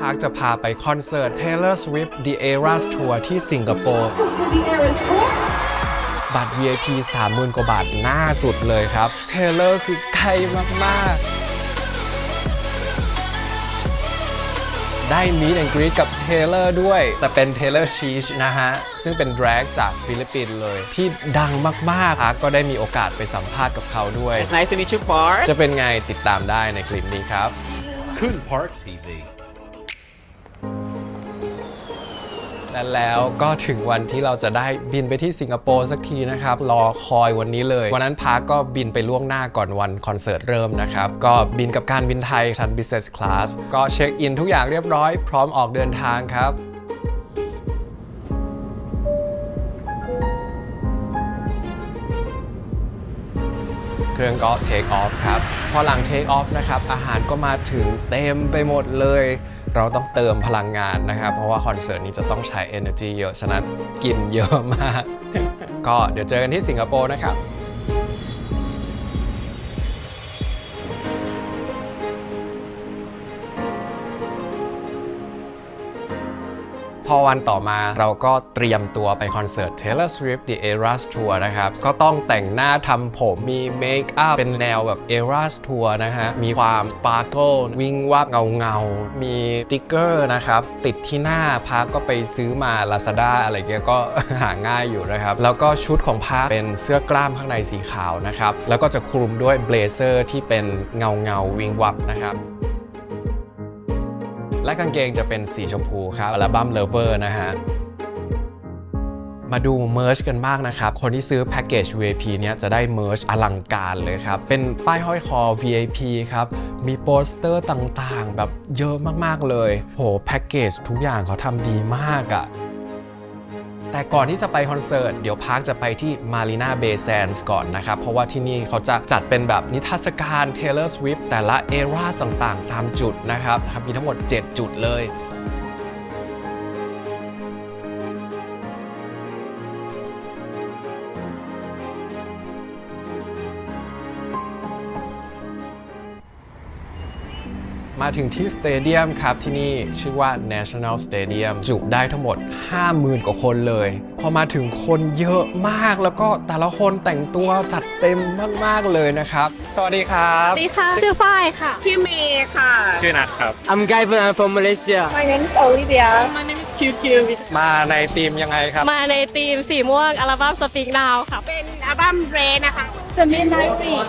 พาร์คจะพาไปคอนเสิร์ต Taylor Swift The Eras Tour ที่สิงคโปร์ Welcome to the Eras Tour. บัตร VIP 30,000กว่าบาทหน้าสุดเลยครับ Taylor คือใครมาก ๆ ได้มีแอนกรีดกับ Taylor ด้วย แต่เป็น Taylor Cheech นะฮะ ซึ่งเป็นแดรกจากฟิลิปปินส์เลย ที่ดังมากๆพาร์คก็ได้มีโอกาสไปสัมภาษณ์กับเขาด้วย It's nice to meet you, Park. จะเป็นไงติดตามได้ในคลิปนี้ครับ Kun Park TV. และแล้วก็ถึงวันที่เราจะได้บินไปที่สิงคโปร์สักทีนะครับ รอคอยวันนี้เลย วันนั้นพาร์คก็บินไปล่วงหน้าก่อนวันคอนเสิร์ตเริ่มนะครับ ก็บินกับการบินไทยชั้น business class ก็เช็คอินทุกอย่างเรียบร้อย พร้อมออกเดินทางครับเครื่องก็ take off ครับ พอหลัง take off นะครับ อาหารก็มาถึงเต็มไปหมดเลย เราต้องเติมพลังงานนะครับ เพราะว่าคอนเสิร์ตนี้จะต้องใช้ energy เยอะ ฉะนั้นกินเยอะมาก ก็เดี๋ยวเจอกันที่สิงคโปร์นะครับ พอวันต่อมาเราก็เตรียมตัวไปคอนเสิร์ต Taylor Swift The Eras Tour นะครับ ก็ต้องแต่งหน้าทำผมมีเมคอัพเป็นแนวแบบ Eras Tour นะฮะ มีความสปาร์เกิลวิ่งวับเงาเงา มีสติกเกอร์นะครับ ติดที่หน้าพาก็ไปซื้อมา Lazada อะไรเงี้ยก็หาง่ายอยู่นะครับ แล้วก็ชุดของพาเป็นเสื้อกล้ามข้างในสีขาวนะครับ แล้วก็จะคลุมด้วยเบลเซอร์ที่เป็นเงาเงาวิ่งวับนะครับ และกางเกงจะเป็นสีชมพูครับอัลบั้ม Lover นะฮะมาดูเมอร์ชกันบ้างนะครับ คนที่ซื้อแพ็กเกจ VIP เนี้ยจะได้เมอร์ชอลังการเลยครับ เป็นป้ายห้อยคอ VIP ครับ มีโปสเตอร์ต่างๆ แบบเยอะมากๆเลย โห แพ็กเกจทุกอย่างเขาทำดีมากอะ แต่ก่อนที่จะไปคอนเสิร์ต เดี๋ยวพาร์คจะไปที่ Marina Bay Sands ก่อนนะครับ เพราะว่าที่นี่เขาจะจัดเป็นแบบนิทรรศการ Taylor Swift แต่ละเอราต่างๆ ตามจุดนะครับครับมีทั้งหมด 7 จุดเลย มาถึงที่สเตเดียมครับ ที่นี่ชื่อว่า National Stadium จุได้ทั้งหมด 50,000 กว่าคนเลย พอมาถึงคนเยอะมากแล้วก็แต่ละคนแต่งตัวจัดเต็มมาก ๆ เลยนะครับ สวัสดีครับ สวัสดีค่ะ ชื่อฝ้ายค่ะ ชื่อเมย์ค่ะ ชื่อนัทครับ I'm Gaivan, I'm from Malaysia. My name is Olivia. My name is QQ มาในทีมยังไงครับ มาในทีมสีม่วงอัลบั้ม Speak Now ค่ะ เป็นอัลบั้มเรนะคะ The Midnight Read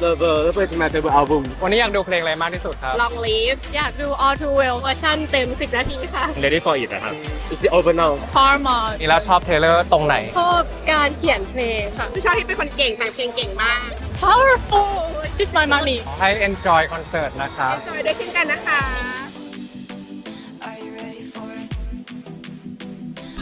Lover, Lover is my favorite album. วันนี้อยากดูเพลงอะไรมากที่สุดครับ Long Live อยากดู All Too Well เวอร์ชันเต็ม 10 นาทีค่ะ Ready for it นะครับ Is it over now? Hormone นี่แล้วชอบเทเลอร์ตรงไหน ชอบการเขียนเพลงค่ะชอบที่เป็นคนเก่งแต่งเพลงเก่งมาก Powerful She's my money ให้ enjoy คอนเสิร์ตนะครับ จอยด้วยเช่นกันนะคะ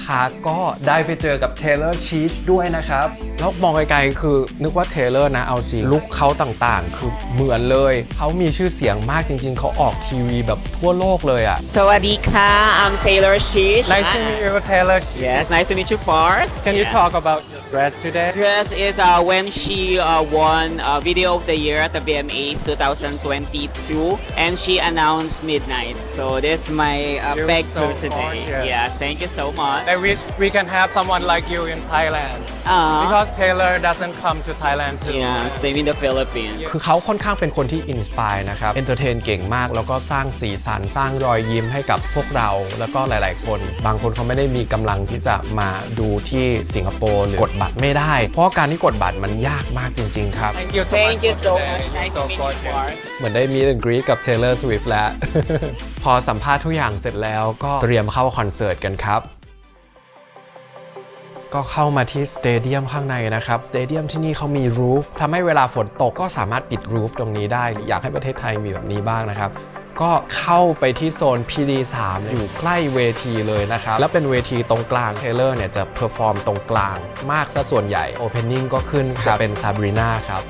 พาร์คก็ได้ไปเจอกับ Taylor Swift ด้วยนะครับ แล้วมองไกลๆคือนึกว่า Taylor นะเอาจริงลุคเขาต่างๆ คือเหมือนเลย เขามีชื่อเสียงมากจริง ๆ เขาออกทีวีแบบทั่วโลกเลยอะ่ะสวัสดีค่ะ I'm Taylor Swift Nice to meet you Taylor Swift Yes nice to meet you Park Can you talk about your dress today Dress is uh, when she uh, won uh, Video of the Year at the VMAs 2022 and she announced Midnight so this is my uh, You're bag so tour today gorgeous. yeah thank you so much I wish we can have someone like you in Thailand uh, because Taylor doesn't come to Thailand too yeah same in the Philippines คือเขาค่อนข้างเป็นคนที่อินสปายนะครับ เอนเตอร์เทนเก่งมาก แล้วก็สร้างสีสัน สร้างรอยยิ้มให้กับพวกเรา แล้วก็หลาย ๆ คน บางคนเขาไม่ได้มีกำลังที่จะมาดูที่สิงคโปร์หรือกด บัตรไม่ได้ เพราะว่าการที่กดบัตรมันยากมากจริง ๆ ครับ Thank you so thank you so today. much nice to So meet you gorgeous. Park เหมือนได้มีด and greet กับ Taylor Swift แล้ว พอสัมภาษณ์ทุกอย่างเสร็จแล้วก็เตรียมเข้าคอนเสิร์ตกันครับก็เข้ามาที่สเตเดียมข้างในนะครับสเตเดียมที่นี่เขามีรูฟทำให้เวลาฝนตกก็สามารถปิดรูฟตรงนี้ได้ อยากให้ประเทศไทยมีแบบนี้บ้างนะครับ ก็เข้าไปที่โซน PD3 อยู่ใกล้เวทีเลยนะครับ แล้วเป็นเวทีตรงกลางเทเลอร์เนี่ยจะเพอร์ฟอร์มตรงกลางมากซะส่วนใหญ่ Opening ก็ขึ้นจะเป็นซาบรีนาครับ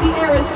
the air is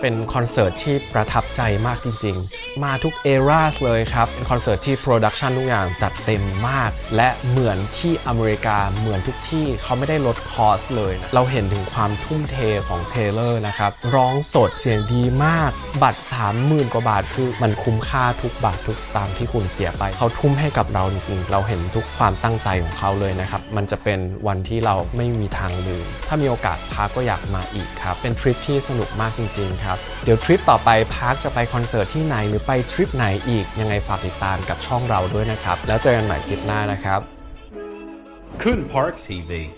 เป็นคอนเสิร์ตที่ประทับใจมากจริงมาทุกเอราสเลยครับ เป็นคอนเสิร์ตที่โปรดักชันทุกอย่างจัดเต็มมาก และเหมือนที่อเมริกาเหมือนทุกที่เขาไม่ได้ลดคอสเลยนะเราเห็นถึงความทุ่มเทของเทเลอร์นะครับ ร้องสดเสียงดีมาก บัตร 30,000 กว่าบาท คือมันคุ้มค่าทุกบาททุกสตางค์ที่คุณเสียไป เขาทุ่มให้กับเราจริงๆ เราเห็นทุกความตั้งใจของเขาเลยนะครับ มันจะเป็นวันที่เราไม่มีทางลืม ถ้ามีโอกาสพาร์คก็อยากมาอีกครับ เป็นทริปที่สนุกมากจริงๆครับ เดี๋ยวทริปต่อไปพาร์คจะไปคอนเสิร์ตที่ไหนหรือไปทริปไหนอีกยังไงฝากติดตามกับช่องเราด้วยนะครับ แล้วเจอกันใหม่คลิปหน้านะครับ Kun Park TV.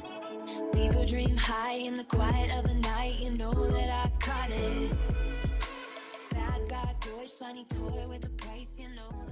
We will dream high in the quiet of the night. You know that I caught it. Bad, bad boy, shiny toy with a price. You know that.